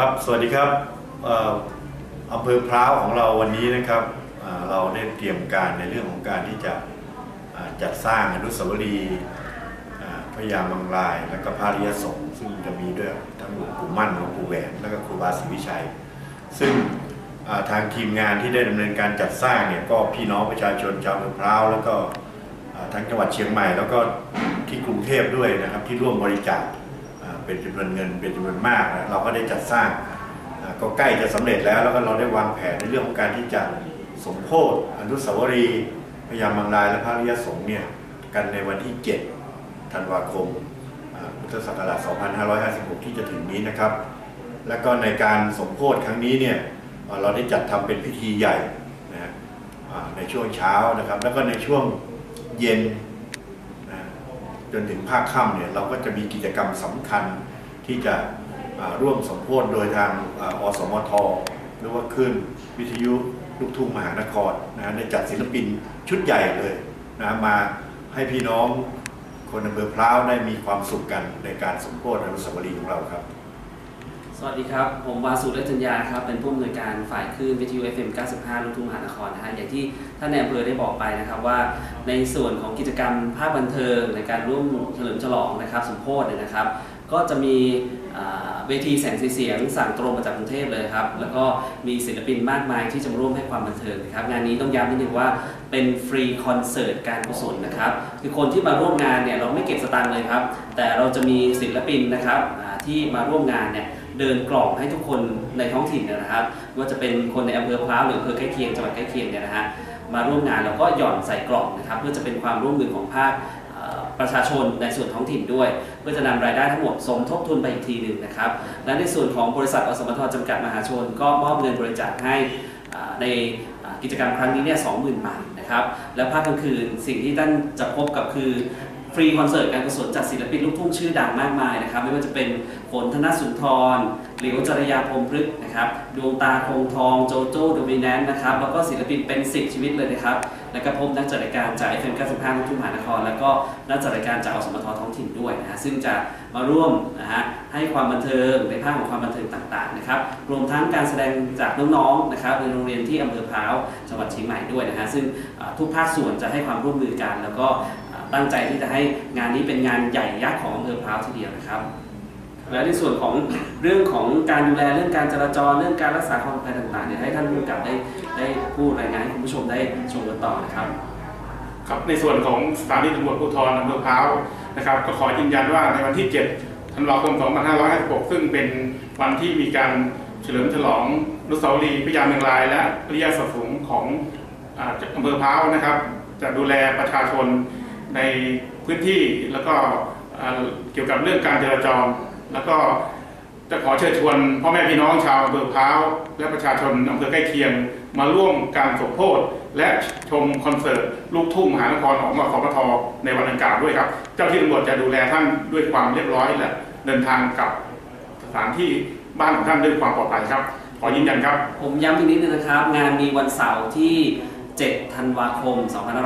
ครับ สวัสดีครับอำเภอพร้าวของเราวันนี้นะครับเราได้เตรียมการในเรื่องของการที่จะจัดสร้างอนุสาวรีย์อ่าพระยามังราย และก็พระริยสงฆ์ซึ่งจะมีด้วยทั้งหลวงปู่มั่นหลวงปู่แหวนและก็ครูบาศรีวิชัย ซึ่งทางทีมงานที่ได้ดำเนินการจัดสร้างเนี่ยก็พี่น้องประชาชนชาวอำเภอพร้าวแล้วก็ทั้งจังหวัดเชียงใหม่ แล้วก็ที่กรุงเทพด้วยนะครับที่ร่วมบริจาค เป็นจำนวนเงินเป็นจำนวนมากนะเราก็ได้จัดสร้างก็ใกล้จะสำเร็จแล้ว แล้วก็เราได้วางแผนในเรื่องของการที่จะสมโพธิอนุสาวรีย์พญามังรายและพระริยสงฆ์เนี่ยกันในวันที่ 7 ธันวาคมพุทธศักราช 2556 ที่จะถึงนี้นะครับ แล้วก็ในการสมโพธิครั้งนี้เนี่ยเราได้จัดทำเป็นพิธีใหญ่นะในช่วงเช้านะครับ แล้วก็ในช่วงเย็น จนถึงภาคค่ำเนี่ยเราก็จะมีกิจกรรมสำคัญที่จะร่วมสมโพธิโดยทางอสมทหรือว่าขึ้นวิทยุลูกทุ่งมหานครนะได้จัดศิลปินชุดใหญ่เลยนะมาให้พี่น้องคนอำเภอพร้าวได้มีความสุขกันในการสมโพธิอนุสาวรีย์ของเราครับ สวัสดีครับ ผมวาสุรัตนยาครับ เป็นผู้อำนวยการฝ่ายคลื่นวิทยุ FM 95ลูกทุ่งมหานครนะฮะอย่างที่ท่านในอำเภอได้บอกไปนะครับว่า ในส่วนของกิจกรรมภาคบันเทิงในการร่วมเฉลิมฉลองนะครับสมโพธิเนี่ยนะครับ ก็จะมีเวทีแสงสีเสียงสั่งตรงมาจากกรุงเทพเลยครับ แล้วก็มีศิลปินมากมายที่จะมาร่วมให้ความบันเทิงนะครับ งานนี้ต้องย้ำนิดนึงว่าเป็นฟรีคอนเสิร์ตการกุศลนะครับ คือคนที่มาร่วมงานเนี่ยเราไม่เก็บสตางค์เลยครับ แต่เราจะมีศิลปินนะครับที่มาร่วมงานเนี่ย เดินกล่องให้ทุกคนในท้องถิ่นนะครับ ว่าจะเป็นคนในอำเภอพร้าวหรืออำเภอใกล้เคียงจังหวัดใกล้เคียงเนี่ยนะฮะมาร่วมงานแล้วก็หย่อนใส่กล่องนะครับ เพื่อจะเป็นความร่วมมือของภาคประชาชนในส่วนท้องถิ่นด้วย เพื่อจะนำรายได้ทั้งหมดสมทบทุนไปอีกทีหนึ่งนะครับ และในส่วนของบริษัทอสมทจำกัดมหาชน ก็มอบเงินบริจาคให้ในกิจกรรมครั้งนี้เนี่ยสองหมื่นบาทนะครับ และภาคกลางคืนสิ่งที่ท่านจะพบกับคือ ฟรีคอนเสิร์ตการกุศลจากศิลปินลูกทุ่งชื่อดังมากมายนะครับไม่ว่าจะเป็นฝนธนสุนทรหลิวจริยาพรมพฤกษ์นะครับดวงตาคงทองโจโจ้โดมิแนนนะครับแล้วก็ศิลปินเป็น10ชีวิตเลยนะครับแล้วก็พบนักจัดรายการจาก FM 95ลูกทุ่งมหานคร แล้วก็นักจัดรายการจากอสมทท้องถิ่นด้วยนะฮะซึ่งจะมาร่วมนะฮะให้ความบันเทิงในภาคของความบันเทิงต่างๆนะครับรวมทั้งการแสดงจากน้องๆนะครับในโรงเรียนที่อำเภอพร้าวจังหวัดเชียงใหม่ด้วยนะฮะซึ่งทุกภาคส่วนจะให้ความร่วมมือกัน แล้วก็ ตั้งใจที่จะให้งานนี้เป็นงานใหญ่ยักษ์ของอำเภอพร้าวทีเดียวนะครับและในส่วนของเรื่องของการดูแลเรื่องการจราจรเรื่องการรักษาความปลอดภัยต่างๆเนี่ยให้ท่านผู้กำกับได้ได้พูดรายงานให้คุณผู้ชมได้ชมกันต่อนะครับ ครับในส่วนของสถานีตำรวจภูธรอำเภอพร้าวนะครับ ก็ขอยืนยันว่าในวันที่ 7 ธันวาคม 2556 ซึ่งเป็นวันที่มีการเฉลิมฉลองอนุสาวรีพยาเมงราย และพระยาสสูงของอ่าอำเภอพร้าวนะครับ จะดูแลประชาชน ในพื้นที่แล้วก็เกี่ยวกับเรื่องการจราจร แล้วก็จะขอเชิญชวนพ่อแม่พี่น้องชาวอำเภอพร้าวและประชาชนอำเภอใกล้เคียงมาร่วมการสมโพธและชมคอนเสิร์ตลูกทุ่งมหานครของมสปทในวันดังกล่าวด้วยครับ เจ้าที่ตำรวจจะดูแลท่านด้วยความเรียบร้อยและเดินทางกลับสถานที่บ้านของท่านด้วยความปลอดภัยครับ ขอยืนยันครับ ผมย้ำอีกนิดนึงนะครับ งานมีวันเสาร์ที่ 7 ธันวาคม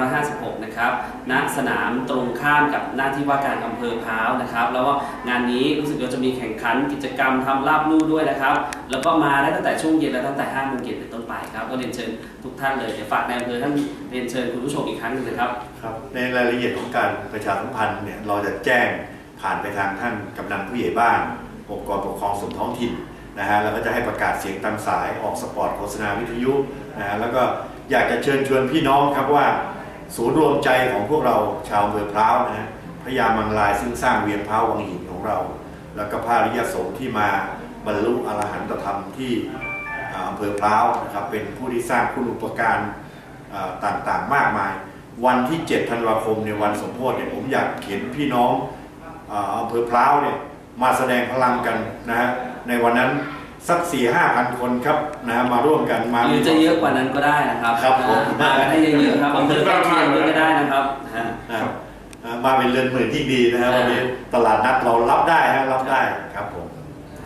2556 นะครับ ณ สนามตรงข้ามกับหน้าที่ว่าการอำเภอพร้าวนะครับ แล้วก็งานนี้รู้สึกว่าจะมีแข่งขันกิจกรรมทำลาบลู่ด้วยนะครับ แล้วก็มาได้ตั้งแต่ช่วงเย็นและตั้งแต่5โมงเย็นเป็นต้นไปครับ ก็เรียนเชิญทุกท่านเลย เดี๋ยวฝากในอำเภอท่านเรียนเชิญคุณผู้ชมอีกครั้งหนึงนะครับ ครับ ในรายละเอียดของการประชาสัมพันธ์เนี่ย เราจะแจ้งผ่านไปทางท่านกำนันผู้ใหญ่บ้านองค์กรปกครองส่วนท้องถิ่นนะฮะ แล้วก็จะให้ประกาศเสียงตามสาย ออกสปอตโฆษณาวิทยุนะฮะ แล้วก็ อยากจะเชิญชวนพี่น้องครับว่า ศูนย์รวมใจของพวกเราชาวอำเภอพร้าวนะฮะพระยามังลายซึ่งสร้างเวียนพร้าววังหินของเรา แล้วก็พระอริยสงฆ์ที่มาบรรลุอรหันตธรรมที่อำเภอพร้าวนะครับเป็นผู้ที่สร้างคุณอุปการต่างๆมากมาย วันที่ 7 ธันวาคมในวันสมโพธิเนี่ยผมอยากเห็นพี่น้องอ่าอำเภอพร้าวเนี่ยมาแสดงพลังกันนะฮะในวันนั้น สัก4 5พันคนครับนะฮะมาร่วมกันมาหรือจะเยอะกว่านั้นก็ได้นะครับครับผมมากันให้เยอะๆครับอำเภอใกล้เคียงด้วยก็ได้นะครับนะฮะนะครับอ่ามาเป็นเรือนหมื่นที่ดีนะฮะวันนี้ตลาดนัดเรารับได้ฮะรับได้ครับผม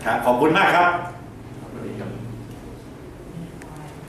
ครับขอบคุณมากครับ